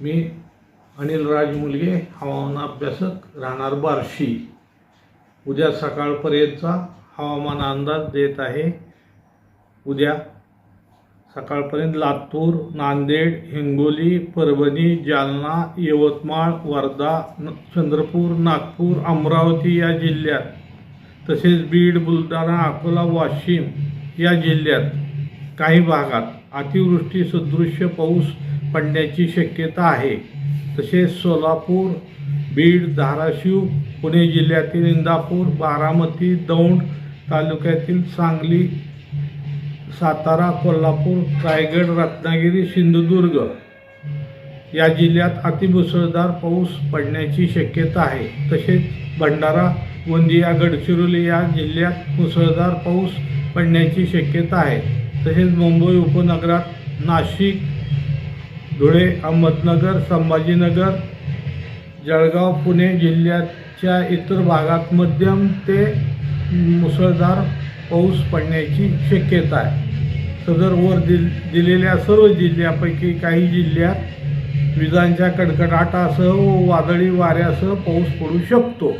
मी अनिल राज मुलगे हवामान अभ्यासक राहणार बार्शी. उद्या सकाळपर्यंतचा हवामान अंदाज देत आहे. उद्या सकाळपर्यंत लातूर नांदेड हिंगोली परभणी जालना यवतमाळ वर्धा न- चंद्रपूर नागपूर अमरावती या जिल्ह्यात तसेच बीड बुलढाणा अकोला वाशिम या जिल्ह्यात काही भागात अतिवृष्टी सदृश्य पाऊस पडण्याची शक्यता आहे. तसेच सोलापूर बीड धाराशिव पुणे जिल्ह्यातील इंदापूर बारामती दौंड तालुक्यातील सांगली सातारा कोल्हापूर रायगड रत्नागिरी सिंधुदुर्ग या जिल्ह्यात अतिमुसळधार पाऊस पडण्याची शक्यता आहे. तसेच भंडारा गोंदिया गडचिरोली या जिल्ह्यात मुसळधार पाऊस पडण्याची शक्यता आहे. तसेच मुंबई उपनगरात नाशिक धुळे अहमदनगर संभाजीनगर जळगाव पुणे जिल्ह्याच्या इतर भागात मध्यम ते मुसळधार पाऊस पडण्याची शक्यता आहे. सदर वर दिल दिलेल्या सर्व जिल्ह्यापैकी काही जिल्ह्यात विजांच्या कडकडाटासह व वादळी वाऱ्यासह पाऊस पडू शकतो.